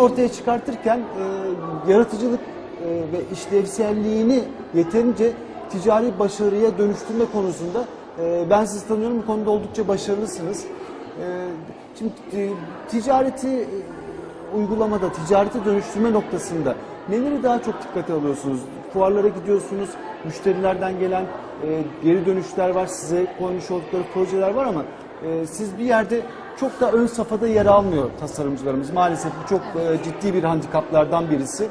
ortaya çıkartırken e, yaratıcılık e, ve işlevselliğini yeterince ticari başarıya dönüştürme konusunda e, ben sizi tanıyorum bu konuda oldukça başarılısınız. E, şimdi e, ticareti e, uygulamada, ticarete dönüştürme noktasında neleri daha çok dikkate alıyorsunuz? Fuarlara gidiyorsunuz, müşterilerden gelen e, geri dönüşler var, size koymuş oldukları projeler var ama e, siz bir yerde çok da ön safhada yer almıyor tasarımcılarımız. Maalesef bu çok e, ciddi bir handikaplardan birisi.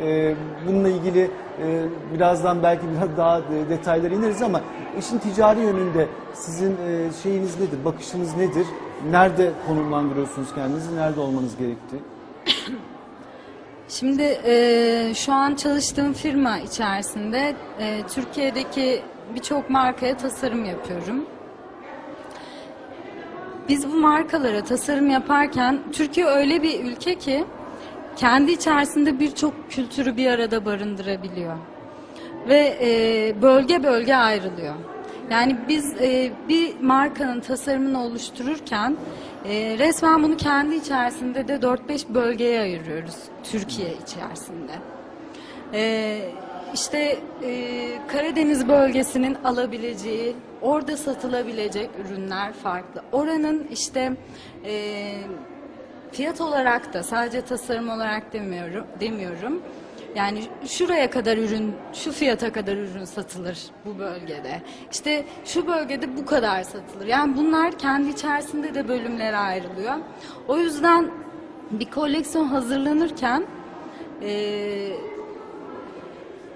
E, bununla ilgili e, birazdan belki biraz daha detaylara ineriz ama işin ticari yönünde sizin e, şeyiniz nedir, bakışınız nedir? Nerede konumlandırıyorsunuz kendinizi, nerede olmanız gerektiği? Şimdi e, şu an çalıştığım firma içerisinde e, Türkiye'deki birçok markaya tasarım yapıyorum. Biz bu markalara tasarım yaparken Türkiye öyle bir ülke ki kendi içerisinde birçok kültürü bir arada barındırabiliyor ve e, bölge bölge ayrılıyor. Yani biz e, bir markanın tasarımını oluştururken e, resmen bunu kendi içerisinde de 4-5 bölgeye ayırıyoruz Türkiye içerisinde. E, işte e, Karadeniz bölgesinin alabileceği, orada satılabilecek ürünler farklı. Oranın işte e, fiyat olarak da sadece tasarım olarak demiyorum demiyorum. Yani şuraya kadar ürün, şu fiyata kadar ürün satılır bu bölgede. İşte şu bölgede bu kadar satılır. Yani bunlar kendi içerisinde de bölümlere ayrılıyor. O yüzden bir koleksiyon hazırlanırken eee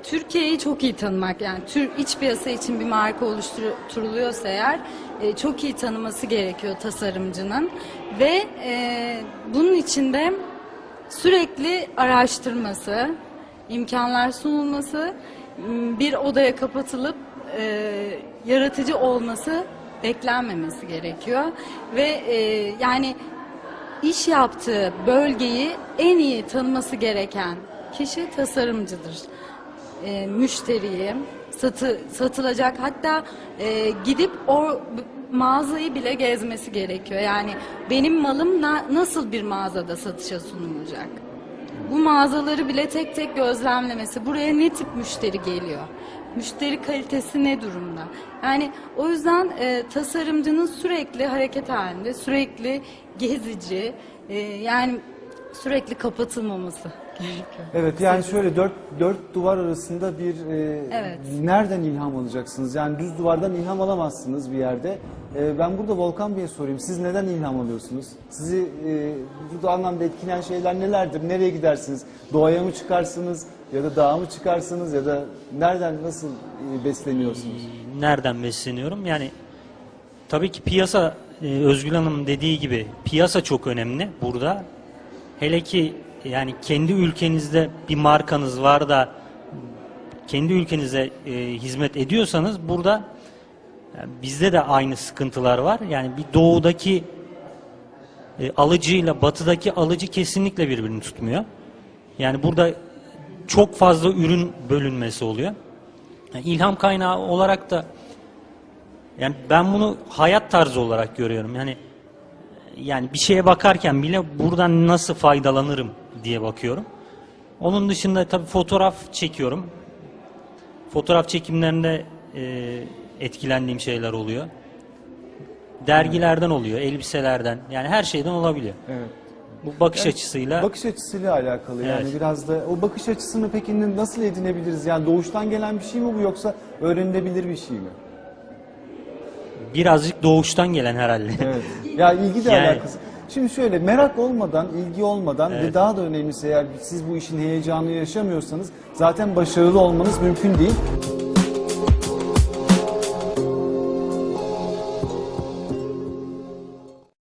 Türkiye'yi çok iyi tanımak yani tür iç piyasa için bir marka oluşturuluyorsa eğer e, çok iyi tanıması gerekiyor tasarımcının ve e, bunun içinde sürekli araştırması, imkanlar sunulması, bir odaya kapatılıp e, yaratıcı olması beklenmemesi gerekiyor ve e, yani iş yaptığı bölgeyi en iyi tanıması gereken kişi tasarımcıdır. E, müşteriyi satı, satılacak hatta e, gidip o mağazayı bile gezmesi gerekiyor. Yani benim malım na- nasıl bir mağazada satışa sunulacak? Bu mağazaları bile tek tek gözlemlemesi. Buraya ne tip müşteri geliyor? Müşteri kalitesi ne durumda? Yani o yüzden e, tasarımcının sürekli hareket halinde, sürekli gezici, e, yani sürekli kapatılmaması. Evet yani şöyle dört, dört duvar arasında bir e, Evet. nereden ilham alacaksınız? Yani düz duvardan ilham alamazsınız bir yerde. E, ben burada Volkan Bey'e sorayım. Siz neden ilham alıyorsunuz? Sizi e, bu anlamda etkileyen şeyler nelerdir? Nereye gidersiniz? Doğaya mı çıkarsınız? Ya da dağa mı çıkarsınız? Ya da nereden nasıl e, besleniyorsunuz? nereden besleniyorum? Yani tabii ki piyasa e, Özgül Hanım dediği gibi piyasa çok önemli burada. Hele ki yani kendi ülkenizde bir markanız var da kendi ülkenize e, hizmet ediyorsanız burada yani bizde de aynı sıkıntılar var. Yani bir doğudaki e, alıcıyla batıdaki alıcı kesinlikle birbirini tutmuyor. Yani burada çok fazla ürün bölünmesi oluyor. Yani ilham kaynağı olarak da yani ben bunu hayat tarzı olarak görüyorum. Yani yani bir şeye bakarken bile buradan nasıl faydalanırım diye bakıyorum. Onun dışında tabii fotoğraf çekiyorum. Fotoğraf çekimlerinde e, etkilendiğim şeyler oluyor. Dergilerden oluyor, elbiselerden. Yani her şeyden olabiliyor. Evet. Bu bakış açısıyla Bakış açısıyla alakalı yani Evet. biraz da o bakış açısını peki nasıl edinebiliriz? Yani doğuştan gelen bir şey mi bu yoksa öğrenilebilir bir şey mi? birazcık doğuştan gelen herhalde. Evet. Ya ilgi de Yani- alakası. Şimdi şöyle merak olmadan, ilgi olmadan ve daha da önemlisi eğer siz bu işin heyecanını yaşamıyorsanız zaten başarılı olmanız mümkün değil.